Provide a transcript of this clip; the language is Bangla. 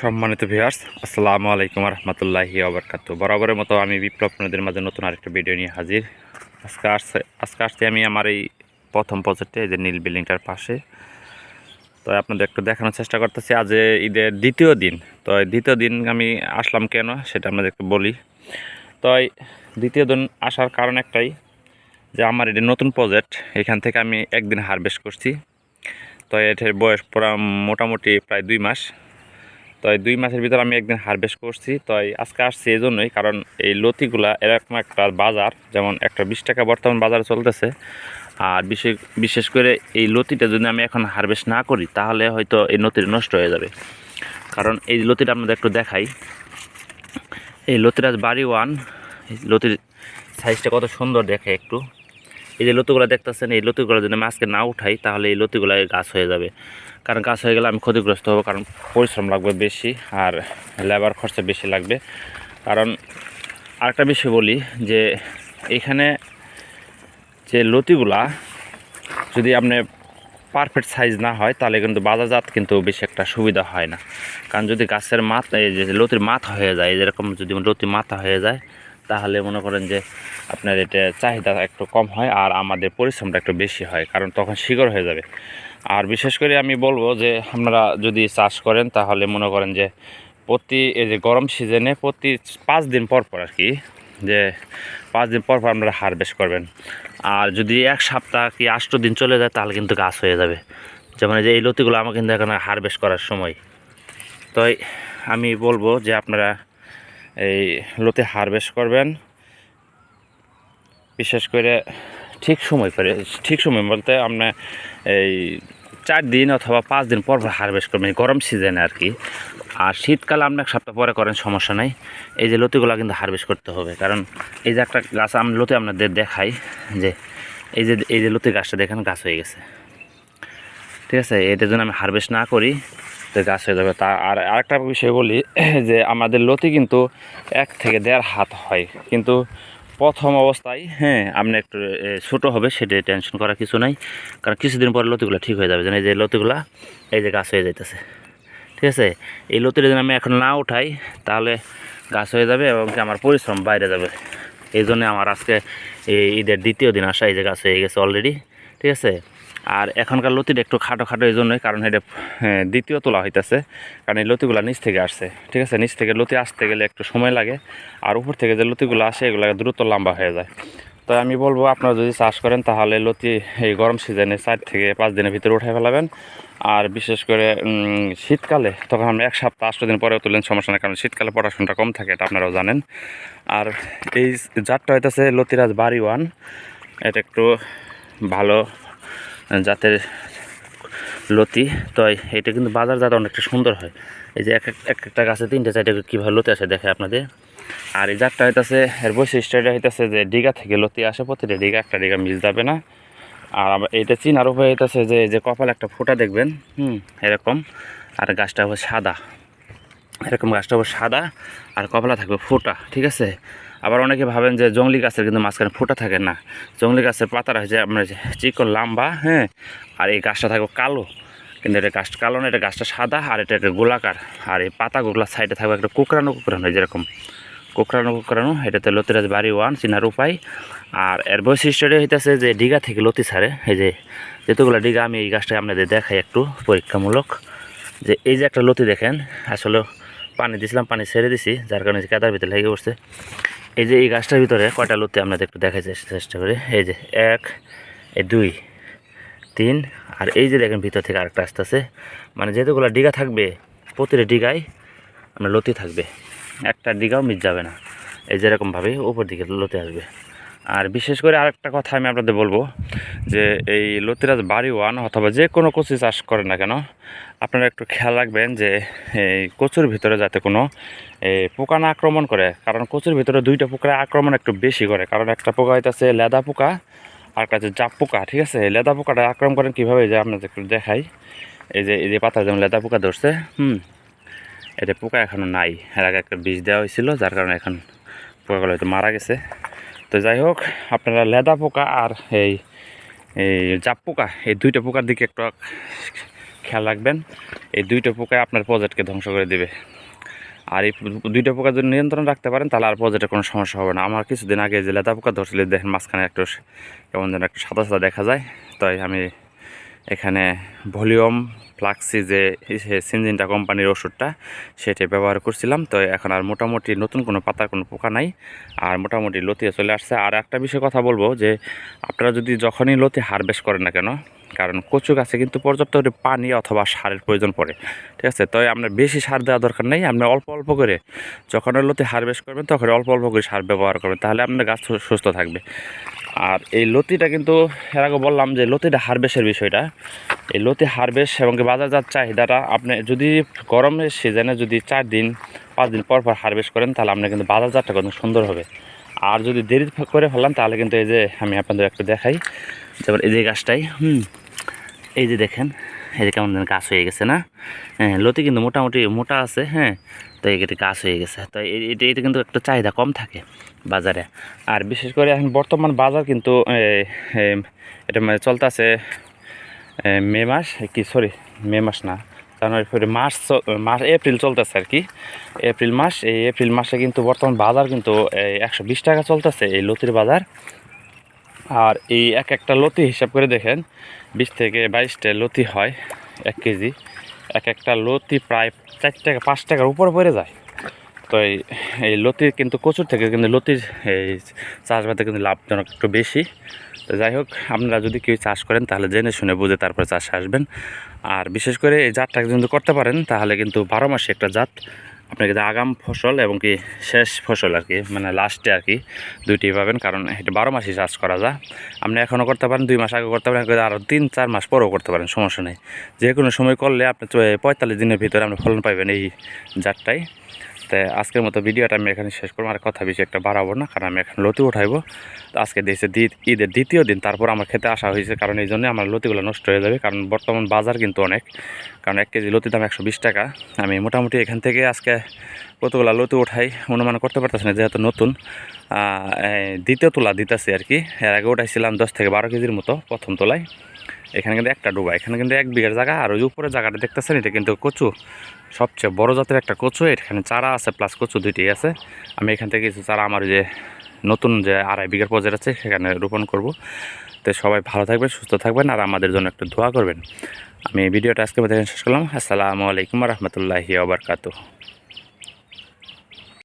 সম্মানিত ভিউয়ার্স আসসালামু আলাইকুম রহমতুল্লাহি আবরকাত বরাবরের মতো আমি বিপ্লব আপনাদের মাঝে নতুন আরেকটা ভিডিও নিয়ে হাজির। আজকে আসছে আজকে আসতে আমি আমার এই প্রথম প্রজেক্টে এই যে নীল বিল্ডিংটার পাশে। তো আপনাদের একটু দেখানোর চেষ্টা করতেছি, আজ ঈদের দ্বিতীয় দিন। তো দ্বিতীয় দিন আমি আসলাম কেন সেটা আপনাদের একটু বলি। তো দ্বিতীয় দিন আসার কারণ একটাই, যে আমার এটি নতুন প্রজেক্ট এখান থেকে আমি একদিন হারভেস্ট করছি। তো এটার বয়স মোটামুটি প্রায় দুই মাস। তো দুই মাসের ভিতর আমি একদিন হারভেস্ট করছি। তো আজকে আসছি এই জন্যই, কারণ এই লতিগুলা এরকম একটা বাজার, যেমন একটা বিশ টাকা বর্তমান বাজারে চলতেছে। আর বিশেষ বিশেষ করে এই লতিটা যদি আমি এখন হারভেস্ট না করি, তাহলে হয়তো এই লতিটা নষ্ট হয়ে যাবে। কারণ এই লতিটা আপনাদের একটু দেখাই। এই লতিরাজ বাড়ি ওয়ান লতির সাইজটা কত সুন্দর দেখে একটু। এই যে লতিগুলো দেখতেছেন, এই লতিগুলো যদি আমি আজকে না উঠাই, তাহলে এই লতিগুলো গাছ হয়ে যাবে। কারণ গাছ হয়ে গেলে আমি ক্ষতিগ্রস্ত হব, কারণ পরিশ্রম লাগবে বেশি আর লেবার খরচা বেশি লাগবে। কারণ আরেকটা বিষয় বলি, যে এখানে যে লতিগুলা যদি আপনি পারফেক্ট সাইজ না হয়, তাহলে কিন্তু বাজারজাত কিন্তু বেশি একটা সুবিধা হয় না। কারণ যদি গাছের মাথা যে লতির মাথা হয়ে যায় যেরকম যদি লতির মাথা হয়ে যায় তাহলে মনে করেন যে আপনার এটা চাহিদা একটু কম হয় আর আমাদের পরিশ্রমটা একটু বেশি হয়, কারণ তখন শিকড় হয়ে যাবে। আর বিশেষ করে আমি বলব যে আপনারা যদি চাষ করেন তাহলে মনে করেন যে প্রতি এই যে গরম সিজনে প্রতি পাঁচ দিন পর পর আর কি, যে পাঁচ দিন পর পর আপনারা হারভেস্ট করবেন। আর যদি এক সপ্তাহ কি আষ্ট দিন চলে যায় তাহলে কিন্তু গাছ হয়ে যাবে। যেমন যে এই লতিগুলো আমার কিন্তু এখন হারভেস্ট করার সময়। তো আমি বলব যে আপনারা এই লোতে হারভেস্ট করবেন। বিশেষ করে ঠিক সময় করে, ঠিক সময় বলতে আপনার এই চার দিন অথবা পাঁচ দিন পর পর হারভেস্ট করবেন গরম সিজনে আর কি। আর শীতকালে আপনি এক সপ্তাহ পরে করেন, সমস্যা নাই। এই যে লতিগুলো কিন্তু হারভেস্ট করতে হবে। কারণ এই যে একটা গাছ, আমি লতি আপনাদের দেখাই যে এই যে এই যে লতি গাছটা দেখেন, গাছ হয়ে গেছে। ঠিক আছে? এটার জন্য আমি হারভেস্ট না করি। তো গাছ হয়ে যাবে তা। আর আরেকটা বিষয় বলি, যে আমাদের লতি কিন্তু এক থেকে দেড় হাত হয়। কিন্তু প্রথম অবস্থায় হ্যাঁ আপনি একটু ছোটো হবে সেটা টেনশন করার কিছু নাই। কারণ কিছুদিন পরে লতিগুলো ঠিক হয়ে যাবে। যেন এই যে লতিগুলা, এই যে গাছ হয়ে যাইতেছে। ঠিক আছে? এই লতিটা যদি আমি এখন না উঠাই, তাহলে গাছ হয়ে যাবে এবং কি আমার পরিশ্রম বাইরে যাবে। এই জন্য আমার আজকে এই ঈদের দ্বিতীয় দিন আসা, এই যে গাছ হয়ে গেছে অলরেডি ঠিক আছে? আর এখনকার লতিটা একটু খাটো খাটো এই জন্যই কারণ এটা হ্যাঁ, দ্বিতীয় তোলা হইতেছে কারণ এই লতিগুলো নিচ থেকে আসছে ঠিক আছে? নিচ থেকে লতি আসতে গেলে একটু সময় লাগে আর উপর থেকে যে লতিগুলো আসে এগুলো দ্রুত লম্বা হয়ে যায়। তো আমি বলব আপনারা যদি চাষ করেন তাহলে লতি এই গরম সিজনে চার থেকে পাঁচ দিনের ভিতরে উঠে ফেলাবেন। আর বিশেষ করে শীতকালে তখন আমরা এক সপ্তাহ আষ্ট দিন পরেও তুলেন সমস্যা নেই কারণ শীতকালে পড়াশোনাটা কম থাকে এটা আপনারাও জানেন। আর এই জাতটা হইতেছে লতিরাজ বাড়ি ওয়ান এটা একটু ভালো জাতের লতি। তো এটা কিন্তু বাজার জাত অনেকটা সুন্দর হয়। এই যে এক এক এক একটা গাছে তিনটে, চারটে কীভাবে লতি আসে দেখে আপনাদের। আর এই জাতটা হইতেছে, এর বৈশিষ্ট্যটা হইতেছে যে ডিগা থেকে লতি আসে, প্রতিটা ডিগা একটা ডিগা মিল যাবে না। আর এটা চিনার উপায় হইতেছে যে যে কপালে একটা ফোঁটা দেখবেন, হুম, এরকম। আর গাছটা হবে সাদা। এরকম গাছটা হবে সাদা, আর কপালা থাকবে ফোঁটা, ঠিক আছে? আবার অনেকে ভাবেন যে জঙ্গলি গাছের কিন্তু মাঝখানে ফোঁটা থাকে না। জঙ্গলি গাছের পাতাটা হচ্ছে আপনার চিকন লম্বা হ্যাঁ? আর এই গাছটা থাকবে কালো। কিন্তু এটা গাছটা কালো না, এটা গাছটা সাদা আর এটা একটা গোলাকার। আর এই পাতাগুলো সাইডে থাকবে একটা কুকরানো কুকরানো যেরকম কুকরানো কুকরানো এটাতে লতিরাজ বাড়ি ওয়ান, চিনার উপায়। আর এর বৈশিষ্ট্যটা হইতেছে যে ডিগা থেকে লতি ছাড়ে। এই যে যেতগুলো ডিগা আমি এই গাছটা আপনাদের দেখাই একটু পরীক্ষামূলক। যে এই যে একটা লতি দেখেন, আসলে পানি দিছিলাম, পানি ছেড়ে দিছি, যার কারণে কাদার ভিতরে লেগে বসছে এই যে এই গাছটার ভিতরে কয়টা লতি আপনাদের একটু দেখা চেষ্টা- করি। এই যে এক, এই দুই, তিন, আর এই যে দেখেন ভিতর থেকে আরেকটা আস্তে আছে মানে যেহেতুগুলো ডিগা থাকবে, প্রতিটা ডিগায় আপনার লতি থাকবে। একটা ডিগাও মিস যাবে না। এই যেরকমভাবে উপর দিকে লতি আসবে। আর বিশেষ করে আরেকটা কথা আমি আপনাদের বলব যে এই লতিরাজ বাড়ি ওয়ান অথবা যে কোনো কচু চাষ করেন না কেন, আপনারা একটু খেয়াল রাখবেন যে এই কচুর ভিতরে যাতে কোনো পোকা না আক্রমণ করে। কারণ কচুর ভিতরে দুইটা পোকা আক্রমণ একটু বেশি করে। কারণ একটা পোকা হইতেছে লেদা পোকা, আর একটা হচ্ছে জাপ পোকা, ঠিক আছে? লেদা পোকাটা আক্রমণ করেন কীভাবে? যে আপনাদের একটু দেখাই। এই যে এই যে পাতা যেমন লেদা পোকা ধরছে, হুম এটা পোকা এখনও নাই। এর আগে একটা বীজ দেওয়া হয়েছিল, যার কারণে এখন পোকাগুলো হয়তো মারা গেছে। তো যাই হোক, আপনারা লেদা পোকা আর এই এই জাপ পোকা, এই দুইটা পোকার দিকে একটু খেয়াল রাখবেন। এই দুইটা পোকায় আপনার প্রজেক্টকে ধ্বংস করে দেবে। আর এই দুইটা পোকা যদি নিয়ন্ত্রণ রাখতে পারেন, তাহলে আর প্রজেক্টে কোনো সমস্যা হবে না। আমার কিছুদিন আগে যে লেদা পোকা ধরছিল দেখেন মাঝখানে একটু কেমন যেন একটু সাদা সাদা দেখা যায়। তাই আমি এখানে ভলিউম ফ্লাক্সি যে সিনজিনটা কোম্পানির ওষুধটা, সেটা ব্যবহার করছিলাম। তো এখন আর মোটামুটি নতুন কোনো পাতার কোনো পোকা নাই, আর মোটামুটি লতিয়ে চলে আসছে। আর একটা বিষয় কথা বলব যে, আপনারা যদি যখনই লতি হারভেস্ট করেন না কেন, কারণ কচু গাছে কিন্তু পর্যাপ্ত করে পানি অথবা সারের প্রয়োজন পড়ে, ঠিক আছে? তাই আপনার বেশি সার দেওয়া দরকার নেই, আপনি অল্প অল্প করে যখন লতি হারভেস্ট করবেন তখন অল্প অল্প করে সার ব্যবহার করবেন, তাহলে আপনার গাছ সুস্থ থাকবে। আর এই লতিটা কিন্তু, এর আগে বললাম যে লতিটা হারভেস্টের বিষয়টা। এই লতি হারভেস্ট এবং বাজারজাত চাহিদাটা আপনি যদি গরমের সিজনে যদি চার দিন, পাঁচ দিন পর পর হারভেস্ট করেন, তাহলে আপনার কিন্তু বাজারজাতটা কত সুন্দর হবে। আর যদি দেরি করে ফেললাম, তাহলে কিন্তু এই যে আমি আপনাদের একটু দেখাই। যেমন এই যে গাছটাই, হুম, এই যে দেখেন এই যে কেমন যেন গাছ হয়ে গেছে না? হ্যাঁ লতি কিন্তু মোটামুটি মোটা আছে হ্যাঁ তো এই গাছ হয়ে গেছে। তো এটা এটা কিন্তু একটা চাহিদা কম থাকে বাজারে। আর বিশেষ করে এখন বর্তমান বাজার কিন্তু এটা মানে চলতেছে মে মাস কি সরি মে মাস না, জানুয়ারি, ফেব্রুয়ারি, মার্চ, চ- মাস এপ্রিল চলতেছে আর কি। এপ্রিল মাস, এই এপ্রিল মাসে কিন্তু বর্তমান বাজার কিন্তু একশো বিশ টাকা চলতেছে এই লতির বাজার। আর এই এক একটা লতি হিসাব করে দেখেন, বিশ থেকে বাইশটা লতি হয় এক কেজি। এক একটা লতি প্রায় চার টাকা, পাঁচ টাকার উপর পড়ে যায়। তো এই এই লতির কিন্তু কচুর থেকে কিন্তু লতির এই চাষবাদে কিন্তু লাভজনক একটু বেশি। তো যাই হোক, আপনারা যদি কেউ চাষ করেন তাহলে জেনে শুনে বুঝে তারপরে চাষে আসবেন। আর বিশেষ করে এই জাতটা যদি করতে পারেন, তাহলে কিন্তু বারো মাসে একটা জাত আপনাকে আগাম ফসল এবং কি শেষ ফসল আর কি মানে লাস্টে আর কি, দুইটি পাবেন, কারণ এটা বারো মাসই চাষ করা যায়। আপনি এখনও করতে পারেন, দুই মাস আগে করতে পারেন আরও তিন, চার মাস পরেও করতে পারেন, সমস্যা নেই। যে কোনো সময় করলে আপনি পঁয়তাল্লিশ দিনের ভিতরে আপনি ফলন পাবেন এই জাতটাই। তো আজকের মতো ভিডিওটা আমি এখানে শেষ করব, আর কথা বেশি একটা বাড়াবো না, কারণ আমি এখন লতি উঠাইবো। আজকে দিয়েছে ঈদের দ্বিতীয় দিন, তারপর আমার খেতে আসা হয়েছে, কারণ এই জন্য আমার লতিগুলো নষ্ট হয়ে যাবে, কারণ বর্তমান বাজার কিন্তু অনেক। কারণ এক কেজি লতির দাম একশো বিশ টাকা। আমি মোটামুটি এখান থেকে আজকে কতগুলো লতি উঠাই, অনুমান করতে পারতেছি না, যেহেতু নতুন। দ্বিতীয় তোলা দিতেছি আর কি। এর আগে উঠাইছিলাম দশ থেকে বারো কেজির মতো প্রথম তোলায়। এখানে কিন্তু একটা ডুবা, এখানে কিন্তু এক বিঘার জায়গা, আর ওই উপরে জায়গাটা দেখতেছেন, এটা কিন্তু কচু। সবচেয়ে বড় জাতের একটা কচু, এখানে চারা আছে প্লাস কচু দুইটি আছে। আমি এখান থেকে কিছু চারা আমার যে নতুন যে আড়াই বিঘার প্রজেক্ট আছে, সেখানে রোপণ করব। তো সবাই ভালো থাকবেন, সুস্থ থাকবেন আর আমাদের জন্য একটু ধোয়া করবেন। আমি ভিডিওটা আজকে শেষ করলাম। আসসালামু আলাইকুম রহমতুল্লাহি আবরকাতু